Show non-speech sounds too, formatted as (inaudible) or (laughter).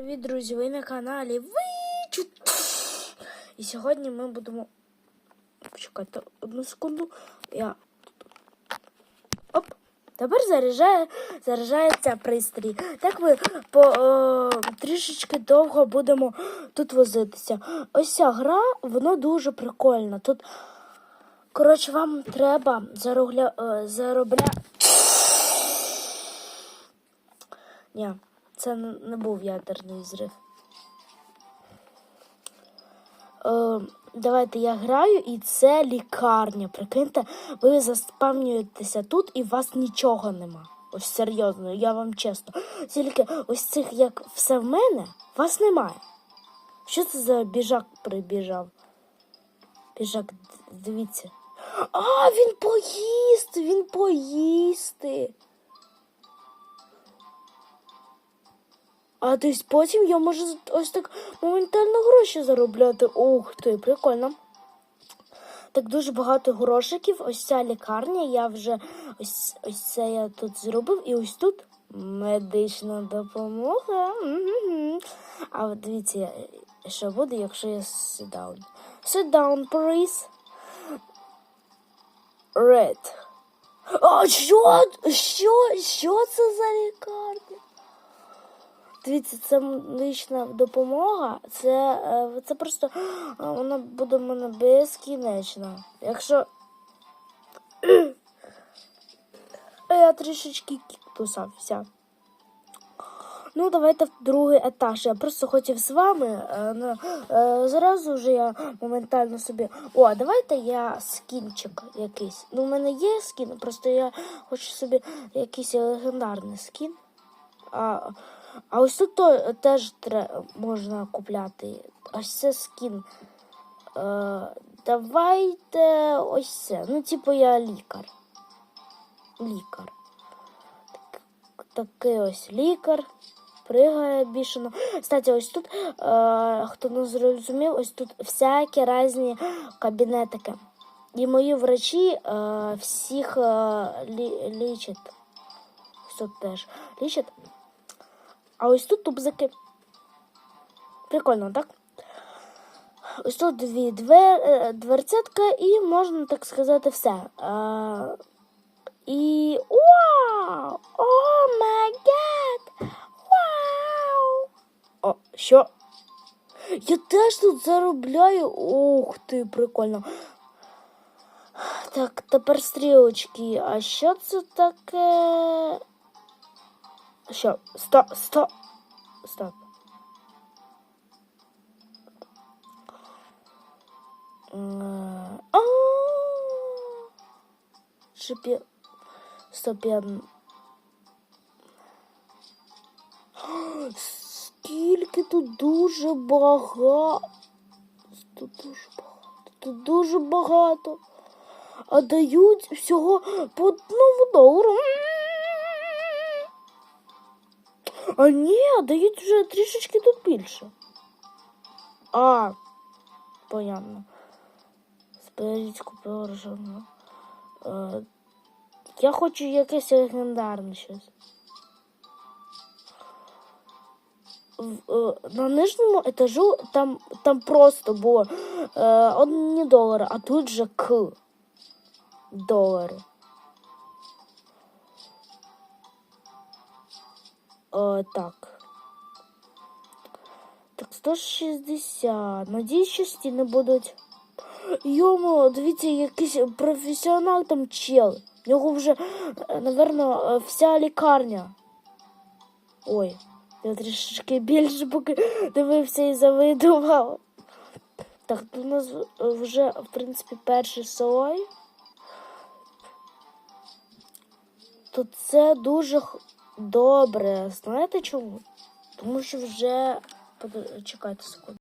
Привіт, друзі! Ви на каналі Вичу. І сьогодні ми будемо. Почекайте одну секунду. Я. Оп! Тепер заряджає, заряджається пристрій. Так ми по е, трішечки довго будемо тут возитися. Ось ця гра, вона дуже прикольна. Тут, коротше, вам треба заробля, е, заробля... Ні, це не був ядерний зрив. Е, давайте я граю, і це лікарня. Прикиньте, ви заспавнюєтеся тут і у вас нічого нема. Ось серйозно, я вам чесно. Тільки ось цих, як все в мене, вас немає. Що це за біжак прибіжав? Біжак, дивіться. А, він поїсти, він поїсти. А десь потім я можу ось так моментально гроші заробляти. Ух ти, прикольно. Так дуже багато грошиків. Ось ця лікарня. Я вже ось, ось це я тут зробив. І ось тут медична допомога. А от дивіться, що буде, якщо я sit down. Sit down, please. Red. А що? Що? Що це за лікарня? Дивіться, це медична допомога. Це, е, це просто вона буде в мене безкінечна. Якщо (clears throat) я трішечки кіктусався. Ну, давайте в другий етаж. Я просто хотів з вами. Е, ну, е, зразу вже я моментально собі. О, давайте я скінчик якийсь. Ну, у мене є скін, просто я хочу собі якийсь легендарний скін. А, а ось тут то, теж можна купляти. Ось це скін. Е, давайте ось це. Ну, типу, я лікар. Лікар. Так, такий ось лікар. Пригає бішено. Кстати, ось тут, е, хто не зрозумів, ось тут всякі різні кабінетики. І мої врачі е, всіх е, лі, лічать. Тут теж лічать. А ось тут тубзики. Прикольно, так? Ось тут дві двер, е, дверцятка, і можна так сказати все. А, і вау! О май гад! Вау! О, що? Я теж тут заробляю. Ух ти, прикольно. Так, тепер стрілочки. А що це таке? Що? Стоп, стоп. Стоп. Е. Шипі. Стоп, я... Скільки тут дуже багато. Тут дуже багато. Тут дуже багато. А дають всього по одному долару. А ні, дають вже трішечки тут більше. А, понятно. Зберіть купила. Е, я хочу якесь легендарне щось. Е, на нижньому етажу там, там просто було е, одні долари, а тут же к долари. Е, так. Так, 160. Надіюсь, що стіни будуть. Йому, дивіться, якийсь професіонал там чел. В нього вже, е, напевно, е, вся лікарня. Ой, я трішечки більше поки (laughs) дивився і завидував. Так, тут у нас вже, в принципі, перший слой. То це дуже добре. Знаєте чому? Тому що вже. Чекайте секунду.